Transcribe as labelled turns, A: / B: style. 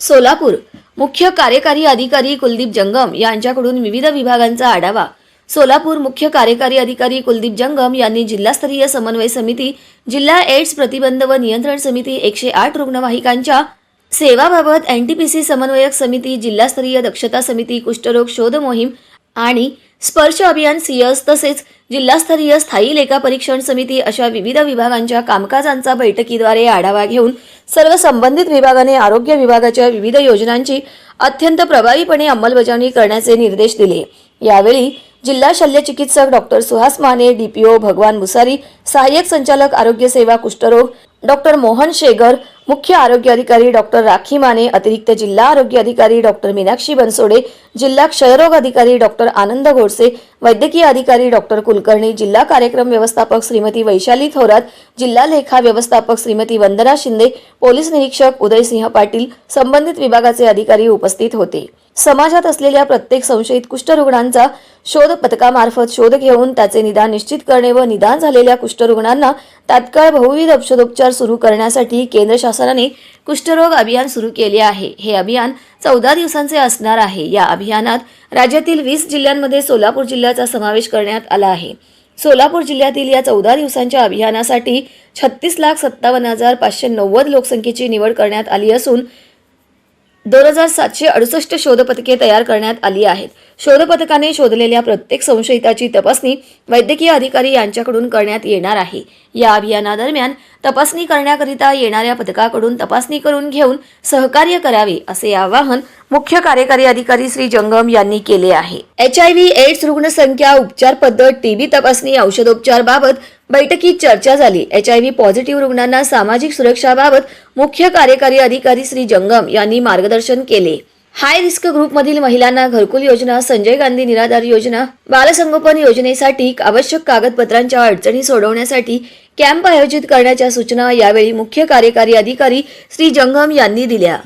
A: सोलापूर. मुख्य कार्यकारी अधिकारी कुलदीप जंगम यांच्याकडून विविध विभागांचा आढावा. सोलापूर मुख्य कार्यकारी अधिकारी कुलदीप जंगम यांनी जिल्हास्तरीय समन्वय समिती जिल्हा एड्स प्रतिबंध व नियंत्रण समिती एकशे आठ रुग्णवाहिकांच्या सेवाबाबत एनटीपीसी समन्वयक समिती जिल्हास्तरीय दक्षता समिती कुष्ठरोग शोध मोहीम आणि स्पर्श अभियान सियस तसेच जिल्हास्तरीय स्थायी लेखा परीक्षण समिती अशा विविध विभागांच्या कामकाजांचा बैठकीद्वारे आढावा घेऊन सर्व संबंधित विभागाने आरोग्य विभागाच्या विविध योजनांची अत्यंत प्रभावीपणे अंमलबजावणी करण्याचे निर्देश दिले. यावेळी जिल्हा शल्य चिकित्सक डॉक्टर सुहास माने डीपीओ भगवान मुसारी सहाय्यक संचालक आरोग्य सेवा कुष्ठरोग डॉक्टर मोहन शेगर मुख्य आरोग्य अधिकारी डॉक्टर राखी माने अतिरिक्त जिल्हा आरोग्य अधिकारी डॉक्टर मीनाक्षी बनसोडे जिल्हा क्षयरोग अधिकारी डॉक्टर आनंद घोडसे वैद्यकीय अधिकारी डॉक्टर कुलकर्णी जिल्हा कार्यक्रम व्यवस्थापक श्रीमती वैशाली थोरात जिल्हा लेखा व्यवस्थापक श्रीमती वंदना शिंदे पोलीस निरीक्षक उदयसिंह पाटील संबंधित विभागाचे अधिकारी उपस्थित होते. समाजात असलेल्या प्रत्येक संशयित कुष्ठरुग्णांचा शोध पथकामार्फत शोध घेऊन त्याचे निदान निश्चित करणे व निदान झालेल्या कुष्ठरुग्णांना तात्काळ बहुविध औषधोपचार सुरू करण्यासाठी केंद्र प्रशासनाने कुष्ठरोग अभियान सुरू केले आहे. हे अभियान चौदा दिवसांचे असणार आहे. या अभियानात राज्यातील वीस जिल्ह्यांमध्ये सोलापूर जिल्ह्याचा समावेश करण्यात आला आहे. सोलापूर जिल्ह्यातील या चौदा दिवसांच्या अभियानासाठी छत्तीस लाख सत्तावन्न हजार पाचशे नव्वद लोकसंख्येची निवड करण्यात आली असून दोन हजार सातशे अडुसष्ट शोधपथके तयार करण्यात आली आहेत. शोधपथकाने शोधलेल्या प्रत्येक संशयिताची तपासणी वैद्यकीय अधिकारी यांच्याकडून करण्यात येणार आहे. या अभियानादरम्यान तपासणी करण्याकरिता येणाऱ्या पथकाकडून तपासणी करून घेऊन सहकार्य करावे असे आवाहन मुख्य कार्यकारी अधिकारी श्री जंगम यांनी केले आहे. एच आय व्ही एड्स रुग्णसंख्या उपचार पद्धत टीबी तपासणी औषधोपचार बाबत बैठकीत चर्चा झाली. एच आय व्ही पॉझिटिव्ह रुग्णांना सामाजिक सुरक्षाबाबत मुख्य कार्यकारी अधिकारी श्री जंगम यांनी मार्गदर्शन केले. हाय रिस्क ग्रुपमधील महिलांना घरकुल योजना संजय गांधी निराधार योजना बालसंगोपन योजनेसाठी आवश्यक कागदपत्रांच्या अडचणी सोडवण्यासाठी कॅम्प आयोजित करण्याच्या सूचना यावेळी मुख्य कार्यकारी अधिकारी श्री जंगम यांनी दिल्या.